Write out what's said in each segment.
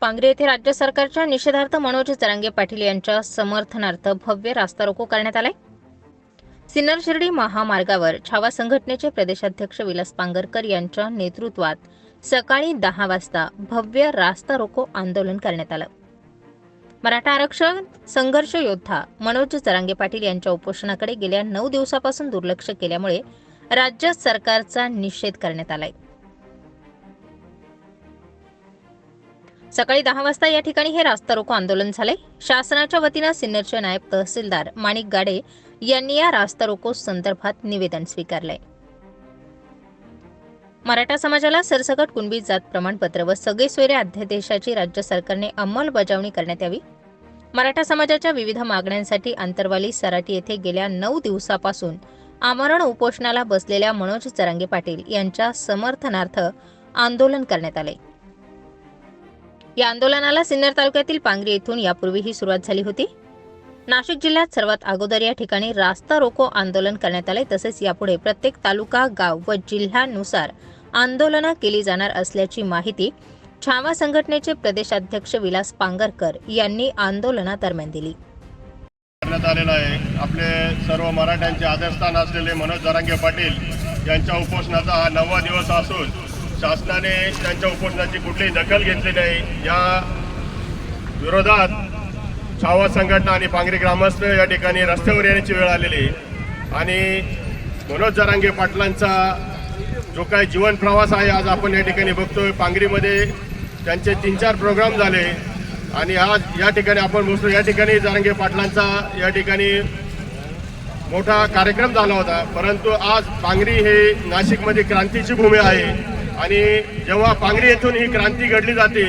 पांगरी येथे राज्य सरकारच्या निषेधार्थ मनोज जरांगे पाटील यांच्या समर्थनार्थ भव्य रास्ता रोको करण्यात आलाय. सिन्नर शिर्डी महामार्गावर छावा संघटनेचे प्रदेशाध्यक्ष विलास पांगरकर यांच्या नेतृत्वात सकाळी दहा वाजता भव्य रास्ता रोको आंदोलन करण्यात आलं. मराठा आरक्षण संघर्ष योद्धा मनोज जरांगे पाटील यांच्या उपोषणाकडे गेल्या नऊ दिवसापासून दुर्लक्ष केल्यामुळे राज्य सरकारचा निषेध करण्यात आलाय. सकाळी दहा वाजता या ठिकाणी हे रास्ता रोको आंदोलन झाले शासनाच्या वतीनं सिन्नरचे नायब तहसीलदार माणिक गाडे यांनी या रास्ता रोको संदर्भात निवेदन स्वीकारलंय. मराठा समाजाला सरसकट कुणबी जात प्रमाणपत्र व सगळे सोयरे अध्यादेशाची राज्य सरकारने अंमलबजावणी करण्यात यावी. मराठा समाजाच्या विविध मागण्यांसाठी आंतरवाली सराटी येथे गेल्या नऊ दिवसापासून आमरण उपोषणाला बसलेल्या मनोज चरांगे पाटील यांच्या समर्थनार्थ आंदोलन करण्यात आले या आंदोलनाला सिन्नर तालुक्यातील पांगरी येथून यापूर्वीही सुरुवात झाली होती. नाशिक जिल्ह्यात सर्वात अगोदर या ठिकाणी रास्ता रोको आंदोलन करण्यात आले. तसेच यापुढे प्रत्येक तालुका गाव व जिल्ह्यानुसार आंदोलनं केली जाणार असल्याची माहिती छावा संघटनेचे प्रदेशाध्यक्ष विलास पांगरकर यांनी आंदोलनादरम्यान दिली. करण्यात आलेला आहे. आपले सर्व मराठ्यांचे आदरस्थान असलेले मनोज जरांगे पाटील यांच्या उपोषणाचा हा नववा दिवस असून शासनाने त्यांच्या उपोषणाची कुठलीही दखल घेतली नाही. या विरोधात छावा संघटना आणि पांगरी ग्रामस्थ या ठिकाणी रस्त्यावर येण्याची वेळ आलेली आहे. आणि मनोज जरांगे पाटलांचा जो काही जीवन प्रवास आहे आज आपण या ठिकाणी बघतोय. पांगरीमध्ये त्यांचे तीन चार प्रोग्राम झाले. आणि आज या ठिकाणी आपण बसतो या ठिकाणी जारंगे पाटलांचा या ठिकाणी मोठा कार्यक्रम झाला होता. परंतु आज पांगरी हे नाशिकमध्ये क्रांतीची भूमी आहे. आणि जेव्हा पांगरी येथून ही क्रांती घडली जाते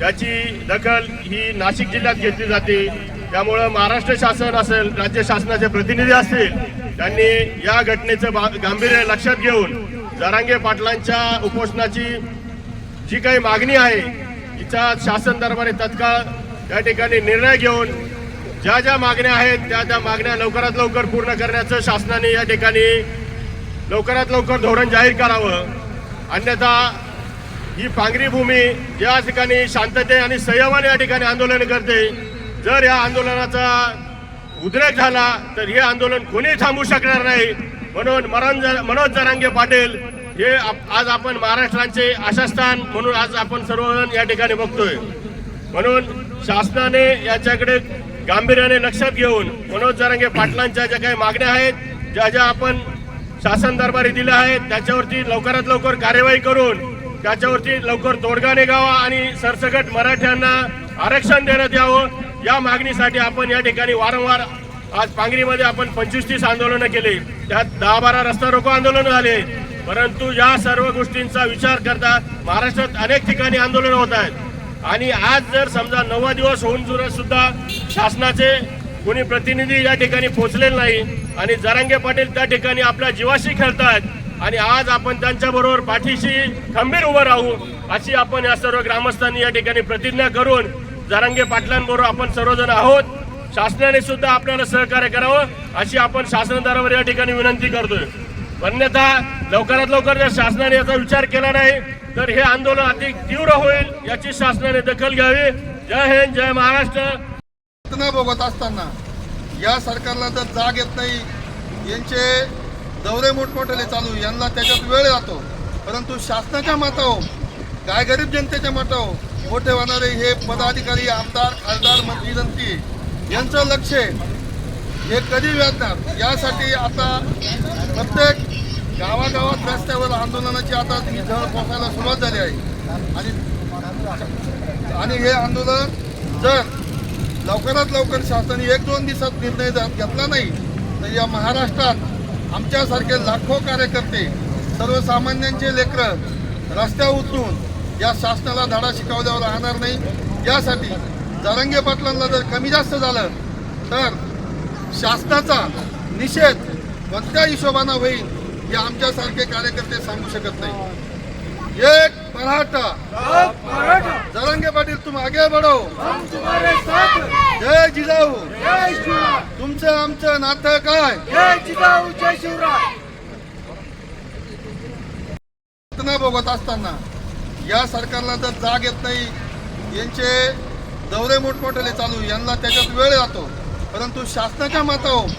याची दखल ही नाशिक जिल्ह्यात घेतली जाते. त्यामुळं महाराष्ट्र शासन असेल राज्य शासनाचे प्रतिनिधी असतील त्यांनी या घटनेचं गांभीर्य लक्षात घेऊन जरांगे पाटलांच्या उपोषणाची जी काही मागणी आहे तिचा शासन दरबारी तत्काळ या ठिकाणी निर्णय घेऊन ज्या ज्या मागण्या आहेत त्या त्या मागण्या लवकरात लवकर पूर्ण करण्याचं शासनाने या ठिकाणी लवकरात लवकर धोरण जाहीर करावं. अन्यथा ही पांगरी भूमी या ठिकाणी शांतते आणि संयमाने या ठिकाणी आंदोलन करते जर या आंदोलनाचा उद्रेक झाला तर हे आंदोलन कोणी थांबू शकणार नाही. म्हणून मरण मनोज जरांगे पाटील हे आज आपण महाराष्ट्राचे आशास्थान म्हणून आज आपण सर्वजण या ठिकाणी बघतोय. म्हणून शासनाने याच्याकडे गांभीर्याने लक्षात घेऊन मनोज जरांगे पाटलांच्या ज्या काही मागण्या आहेत ज्या ज्या आपण शासन दरबारी दिल्या आहेत. त्याच्यावरती लवकरात लवकर कार्यवाही करून त्याच्यावरती लवकर तोडगा निघावा आणि सरसकट मराठ्यांना आरक्षण देण्यात यावं. या मागणीसाठी आपण या ठिकाणी वारंवार आज पांगरीमध्ये आपण पंचवीस तीस आंदोलनं केली. त्यात दहा बारा रस्ता रोको आंदोलन झाले. परंतु या सर्व गोष्टींचा विचार करता महाराष्ट्रात अनेक ठिकाणी आंदोलनं होत आहेत. आणि आज जर समजा नववा दिवस होऊन सुद्धा सुद्धा शासनाचे कोणी प्रतिनिधी या ठिकाणी पोहोचलेले नाही आणि जरांगे पाटील त्या ठिकाणी आपल्या जीवाशी खेळतात आणि आज आपण त्यांच्याबरोबर पाठीशी खंबीर उभं राहू अशी आपण या सर्व ग्रामस्थांनी या ठिकाणी प्रतिज्ञा करून जरांगे पाटलांबरोबर आपण सर्वजण आहोत. शासनाने सुद्धा आपल्याला सहकार्य करावं अशी आपण शासनदारावर या ठिकाणी विनंती करतोय. अन्यथा लवकरात लवकर जर शासनाने याचा विचार केला नाही तर हे आंदोलन अधिक तीव्र होईल याची शासनाने दखल घ्यावी. जय हिंद जय महाराष्ट्र. न भोगत असताना या सरकारला जर जाग येत नाही. यांचे दौरे मोठमोठे चालू यांना त्याच्यात वेळ जातो. परंतु शासनाच्या माताओ काय गरीब जनतेच्या मतावर मोठे होणारे हे पदाधिकारी आमदार खासदार मंत्री जनती यांचं लक्ष हे कधी व्याजणार यासाठी आता प्रत्येक गावागावात रस्त्यावर आंदोलनाची आता ही झळ पोसायला सुरुवात झाली आहे. आणि आणि हे आंदोलन जर लवकरात लवकर शासनाने एक दोन दिवसात निर्णय जर घेतला नाही तर या महाराष्ट्रात आमच्यासारखे लाखो कार्यकर्ते सर्वसामान्यांचे लेकरं रस्त्यावर उतरून या शासनाला धडा शिकवल्यावर राहणार नाही. यासाठी जारंगे पाटलांना जर कमी जास्त झालं तर शासनाचा निषेध कोणत्या हिशोबानं होईल हे आमच्यासारखे कार्यकर्ते सांगू शकत नाही. एक मराठा। जरंगे पाटील तुम आगे बढ़ो। जय जिजाऊ। तुमचं आमचं नातं काय? घटना बघत असताना या सरकारला जर जाग येत नाही. यांचे दौरे मोठमोठे चालू यांना त्याच्यात वेळ जातो परंतु शासनाच्या मतावर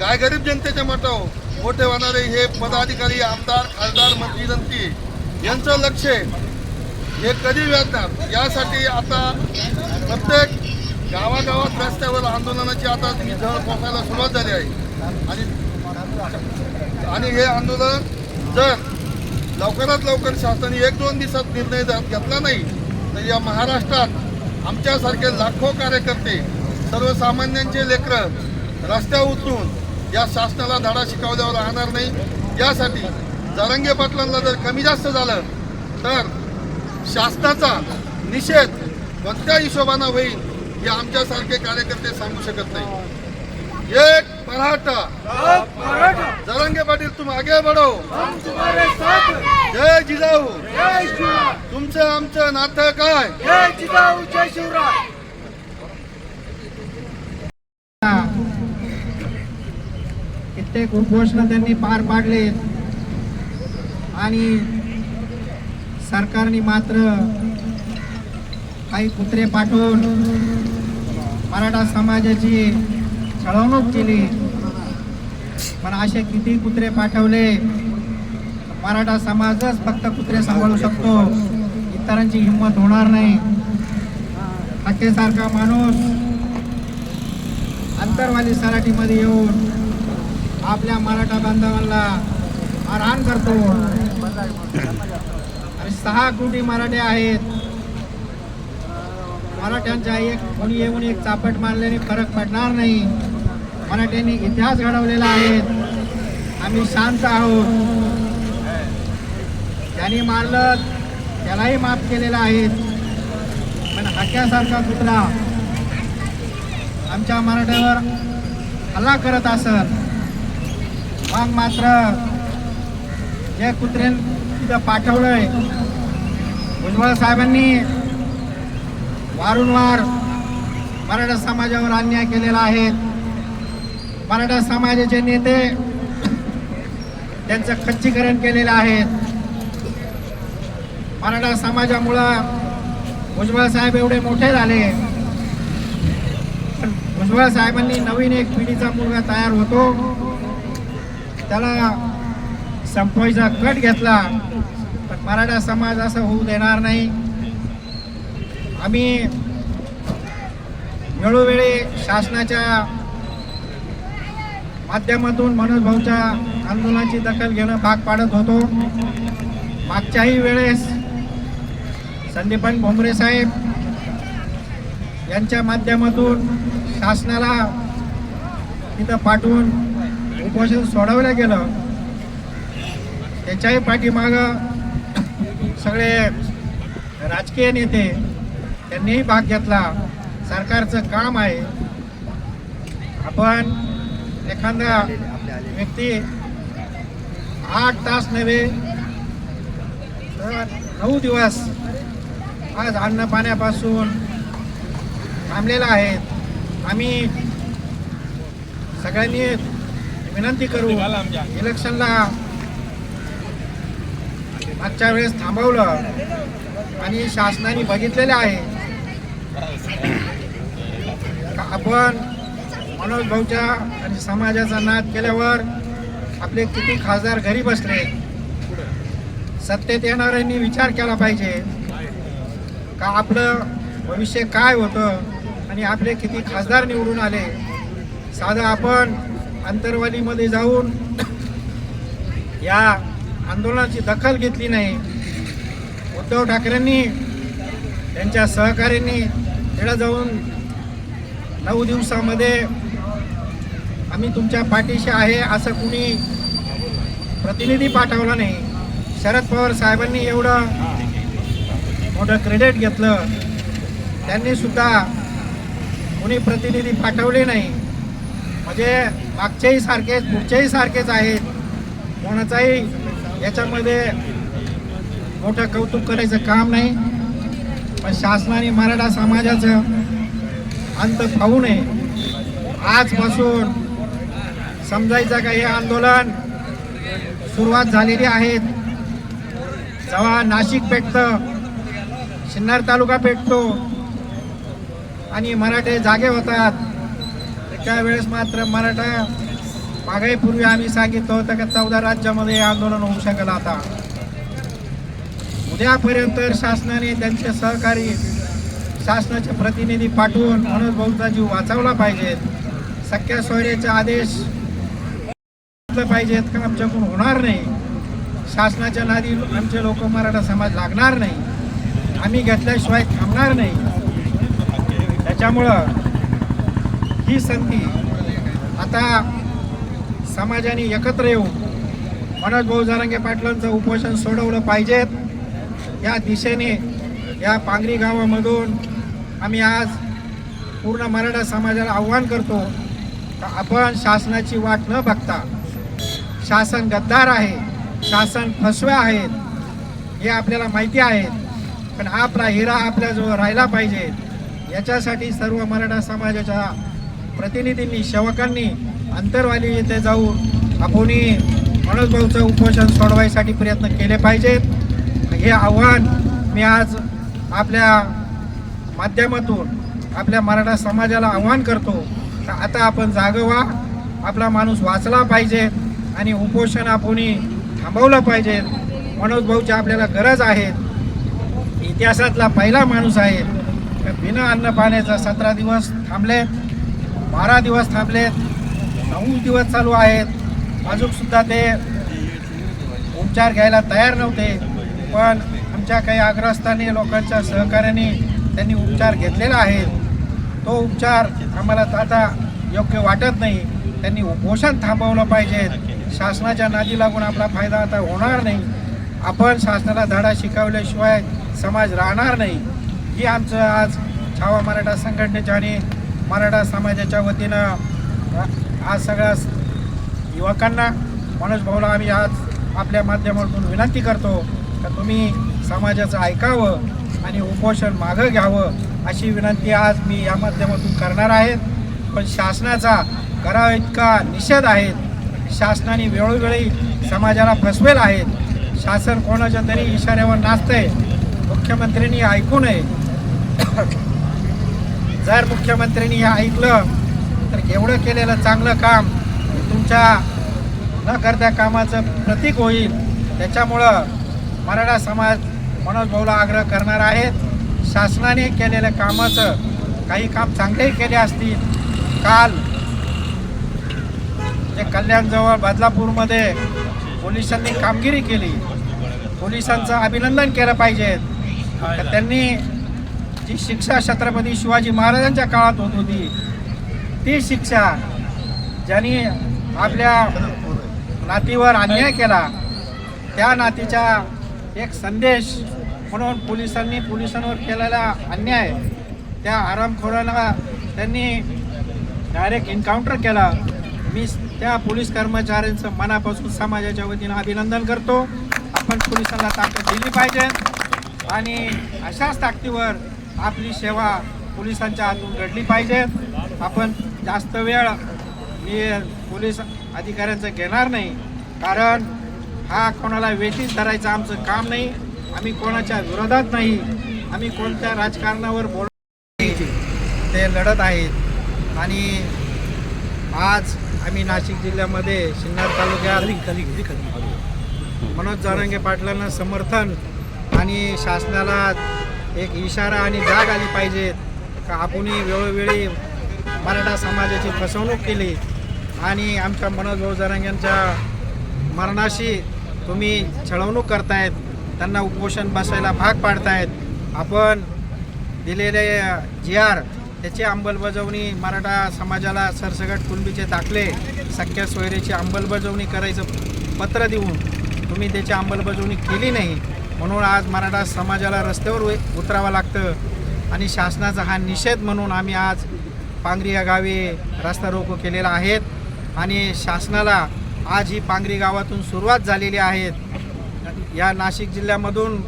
काय गरीब जनतेच्या मतावर मोठे होणारे हे पदाधिकारी आमदार खासदार मंत्री जनते यांचं लक्ष हे कधी व्याजणार यासाठी आता प्रत्येक गावागावात रस्त्यावर आंदोलनाची आता ही झळ पोसायला सुरुवात झाली आहे. आणि आणि हे आंदोलन जर लवकरात लवकर शासनाने एक दोन दिवसात निर्णय जर घेतला नाही तर या महाराष्ट्रात आमच्यासारखे लाखो कार्यकर्ते सर्वसामान्यांचे लेकरं रस्त्यावर उतरून या शासनाला धडा शिकवल्यावर राहणार नाही. यासाठी जरंगे पाटलांना जर कमी जास्त झालं तर शासनाचा निषेध कोणत्या हिशोबानं होईल हे आमच्यासारखे कार्यकर्ते सांगू शकत नाही. एक मराठा. जरंगे पाटील तुम आगे बढ़ो. जय जिजाऊ. तुमचं आमचं नातं काय? कित्येक उपोषण त्यांनी पार पाडले आणि सरकारने मात्र काही कुत्रे पाठवून मराठा समाजाची छळवणूक केली. पण असे किती कुत्रे पाठवले मराठा समाजच फक्त कुत्रे सांभाळू शकतो. इतरांची हिंमत होणार नाही. हत्येसारखा माणूस अंतरवाली सराठीमध्ये येऊन आपल्या मराठा बांधवांना आराम करतो. आणि सहा कोटी मराठे आहेत. मराठ्यांच्या एक कोणी येऊन एक चापट मारल्याने फरक पडणार नाही. मराठ्यांनी इतिहास घडवलेला आहे. आम्ही शांत आहोत. त्यांनी मारलं त्यालाही माफ केलेलं आहे. पण हक्यासारखा कुत्रा आमच्या मराठ्यावर हल्ला करत असत. मग मात्र जे कुत्रे तिथं पाठवलंय. भुजबळ साहेबांनी वारंवार मराठा समाजावर अन्याय केलेला आहे. मराठा समाजाचे नेते त्यांचं खच्चीकरण केलेलं आहे. मराठा समाजामुळं भुजबळ साहेब एवढे मोठे झाले. पण भुजबळ साहेबांनी नवीन एक पिढीचा मुलगा तयार होतो. त्याला संपवायचा कट घेतला पण मराठा समाज असं होऊ देणार नाही. आम्ही वेळोवेळी शासनाच्या माध्यमातून मनोज भाऊच्या आंदोलनाची दखल घेणं भाग पाडत होतो. मागच्याही वेळेस संदीपन भोंगरे साहेब यांच्या माध्यमातून शासनाला तिथं पाठवून उपोषण सोडवलं गेलं. त्याच्याही पाठीमागं सगळे राजकीय नेते त्यांनीही भाग घेतला. सरकारचं काम आहे. आपण एखादा व्यक्ती आठ तास नव्हे तर नऊ दिवस आज अन्न पाण्यापासून थांबलेला आहेत आम्ही सगळ्यांनी विनंती करू इलेक्शनला मागच्या वेळेस थांबवलं आणि शासनाने बघितलेले आहे. का आपण मनोज भाऊच्या आणि समाजाचा नाद केल्यावर आपले किती खासदार घरी बसले? सत्तेत येणाऱ्यांनी विचार केला पाहिजे. का आपलं भविष्य काय होतं आणि आपले किती खासदार निवडून आले? साधं आपण अंतरवालीमध्ये जाऊन या आंदोलनाची दखल घेतली नाही. उद्धव ठाकरेंनी त्यांच्या सहकाऱ्यांनी तिला जाऊन नऊ दिवसामध्ये आम्ही तुमच्या पाठीशी आहे असं कुणी प्रतिनिधी पाठवला नाही. शरद पवार साहेबांनी एवढं मोठं क्रेडिट घेतलं. त्यांनी सुद्धा प्रतिनिधी पाठवले नाही. म्हणजे मागचेही सारखेच पुढचेही सारखेच आहेत. कोणाचाही याच्यामध्ये मोठं कौतुक करायचं काम नाही पण शासनाने मराठा समाजाचं अंत पाहू नये. आजपासून समजायचं का हे आंदोलन? सुरुवात झालेली आहे. जेव्हा नाशिक पेटतं सिन्नर तालुका पेटतो आणि मराठे जागे होतात त्यावेळेस मात्र मराठा मागाईपूर्वी आम्ही सांगितलं होतं की चौदा राज्यामध्ये हे आंदोलन होऊ शकेल आता. उद्यापर्यंत शासनाने त्यांचे सहकारी शासनाचे प्रतिनिधी पाठवून मनोज भाऊचा जीव वाचवला पाहिजेत सख्या सोयरेचे आदेश घेतलं पाहिजेत का आमच्याकडून होणार नाही. शासनाच्या नादी आमचे लोक मराठा समाज लागणार नाही. आम्ही घेतल्याशिवाय थांबणार नाही. त्याच्यामुळं ही संधी आता समाजाने एकत्र येऊन मनोज भाऊ जारंगे पाटलांचं उपोषण सोडवलं पाहिजेत. या दिशेने या पांगरी गावामधून आम्ही आज पूर्ण मराठा समाजाला आव्हान करतो. तर आपण शासनाची वाट न बघता शासन गद्दार आहे शासन फसव्या आहेत हे आपल्याला माहिती आहे. पण आपला हिरा आपल्याजवळ राहिला पाहिजे. याच्यासाठी सर्व मराठा समाजाच्या प्रतिनिधींनी सेवकांनी अंतरवाली येथे जाऊन आपण मनोज भाऊचं उपोषण सोडवायसाठी प्रयत्न केले पाहिजेत हे आव्हान मी आज आपल्या माध्यमातून आपल्या मराठा समाजाला आव्हान करतो. आता आपण जागवा आपला माणूस वाचला पाहिजे आणि उपोषण आपण थांबवलं पाहिजे. मनोज भाऊची आपल्याला गरज आहे. इतिहासातला पहिला माणूस आहे. बिना अन्न पाण्याचा सतरा दिवस थांबले बारा दिवस थांबलेत नऊ दिवस चालू आहेत. अजून सुद्धा ते उपचार घ्यायला तयार नव्हते. पण आमच्या काही अग्रस्थानी लोकांच्या सहकार्याने त्यांनी उपचार घेतलेला आहे. तो उपचार आम्हाला आता योग्य वाटत नाही. त्यांनी उपोषण थांबवलं पाहिजे. शासनाच्या नादी लागून आपला फायदा आता होणार नाही. आपण शासनाला धडा शिकवल्याशिवाय समाज राहणार नाही. ही आमचं आज छावा मराठा संघटनेच्या आणि मराठा समाजाच्या वतीनं आज सगळ्या युवकांना मनोज भाऊला आम्ही आज आपल्या माध्यमातून विनंती करतो का तुम्ही समाजाचं ऐकावं आणि उपोषण मागं घ्यावं अशी विनंती आज मी या माध्यमातून करणार आहे. पण शासनाचा करा इतका निषेध आहे. शासनाने वेळोवेळी समाजाला फसवेल आहेत शासन कोणाच्या तरी इशाऱ्यावर नाचतंय. मुख्यमंत्र्यांनी ऐकू नये. जर मुख्यमंत्र्यांनी हे ऐकलं तर एवढं केलेलं चांगलं काम तुमच्या न करत्या कामाचं प्रतीक होईल. त्याच्यामुळं मराठा समाज मनोज भाऊला आग्रह करणार आहेत. शासनाने केलेल्या कामाचं काही काम चांगलेही केले असतील. काल जे कल्याणजवळ बदलापूरमध्ये पोलिसांनी कामगिरी केली. पोलिसांचं अभिनंदन केलं पाहिजे. त्यांनी जी शिक्षा छत्रपती शिवाजी महाराजांच्या काळात होत होती ती शिक्षा ज्यांनी आपल्या नातीवर अन्याय केला त्या नातीचा एक संदेश म्हणून पोलिसांनी पोलिसांवर केलेला अन्याय त्या आरामखोरांना त्यांनी डायरेक्ट एन्काउंटर केला. मी त्या पोलीस कर्मचाऱ्यांचं मनापासून समाजाच्या वतीनं अभिनंदन करतो. आपण पोलिसांना ताकद दिली पाहिजे आणि अशाच ताकदीवर आपली सेवा पोलिसांच्या हातून घडली पाहिजे. आपण जास्त वेळ मी पोलीस अधिकाऱ्यांचं घेणार नाही. कारण हा कोणाला वेठीस धरायचं आमचं काम नाही. आम्ही कोणाच्या विरोधात नाही. आम्ही कोणत्या राजकारणावर बोल ते लढत आहेत. आणि आज आम्ही नाशिक जिल्ह्यामध्ये सिन्नर तालुक्यात मनोज जारंगे पाटलांना समर्थन आणि शासनाला एक इशारा आणि जाग आली पाहिजे का आपण वेळोवेळी मराठा समाजाची फसवणूक केली आणि आमच्या मनोज भाऊ जारंग्यांच्या मरणाशी तुम्ही छळवणूक करतायत त्यांना उपोषण बसायला भाग पाडतायत. आपण दिलेले जी आर त्याची अंमलबजावणी मराठा समाजाला सरसगट कुणबीचे दाखले सख्या सोयरेची अंमलबजावणी करायचं पत्र देऊन तुम्ही त्याची अंमलबजावणी केली नाही म्हणून आज मराठा समाजाला रस्त्यावर उतरावं लागतं. आणि शासनाचा हा निषेध म्हणून आम्ही आज पांगरी या गावी रस्ता रोको केलेला आहेत आणि शासनाला आज ही पांगरी गावातून सुरुवात झालेली आहे. या नाशिक जिल्ह्यामधून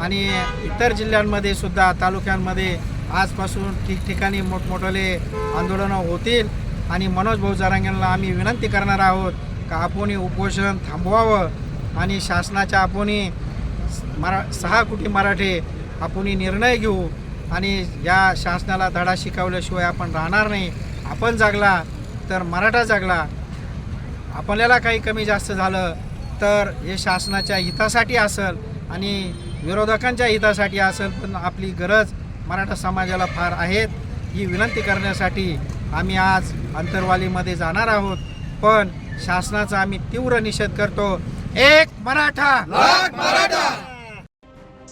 आणि इतर जिल्ह्यांमध्ये सुद्धा तालुक्यांमध्ये आजपासून ठिकठिकाणी मोठमोठाले आंदोलनं होतील आणि मनोज भाऊ जरांगेंना आम्ही विनंती करणार आहोत का आपण उपोषण थांबवावं आणि शासनाच्या आपण मरा सहा कोटी मराठे आपण निर्णय घेऊ आणि या शासनाला धडा शिकवल्याशिवाय आपण राहणार नाही. आपण जागला तर मराठा जागला. आपल्याला काही कमी जास्त झालं तर हे शासनाच्या हितासाठी असेल आणि विरोधकांच्या हितासाठी असेल पण आपली गरज मराठा समाजाला फार आहेत ही विनंती करण्यासाठी आम्ही आज अंतरवालीमध्ये जाणार आहोत. पण शासनाचा आम्ही तीव्र निषेध करतो. एक मराठा!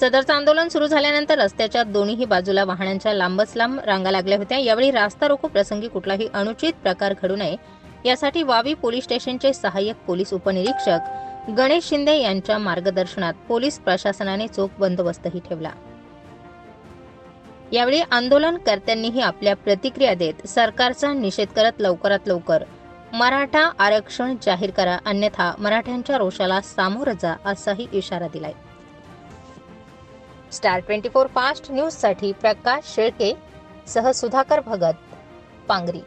सदरचं आंदोलन सुरू झाल्यानंतर रस्त्याच्या दोन्ही बाजूला वाहनांच्या लांबच लांब रांगा लागल्या होत्या. यावेळी रास्ता रोको प्रसंगी कुठलाही अनुचित प्रकार घडू नये. यासाठी वावी पोलीस स्टेशनचे सहाय्यक पोलीस उपनिरीक्षक गणेश शिंदे यांच्या मार्गदर्शनात पोलीस प्रशासनाने चोख बंदोबस्तही ठेवला. यावेळी आंदोलनकर्त्यांनीही आपल्या प्रतिक्रिया देत सरकारचा निषेध करत लवकरात लवकर मराठा आरक्षण जाहीर करा. अन्यथा मराठ्यांच्या रोषाला सामोरं जा असाही इशारा दिलाय. स्टार ट्वेंटी फोर फास्ट न्यूजसाठी प्रकाश शेळके सह सुधाकर भगत पांगरी.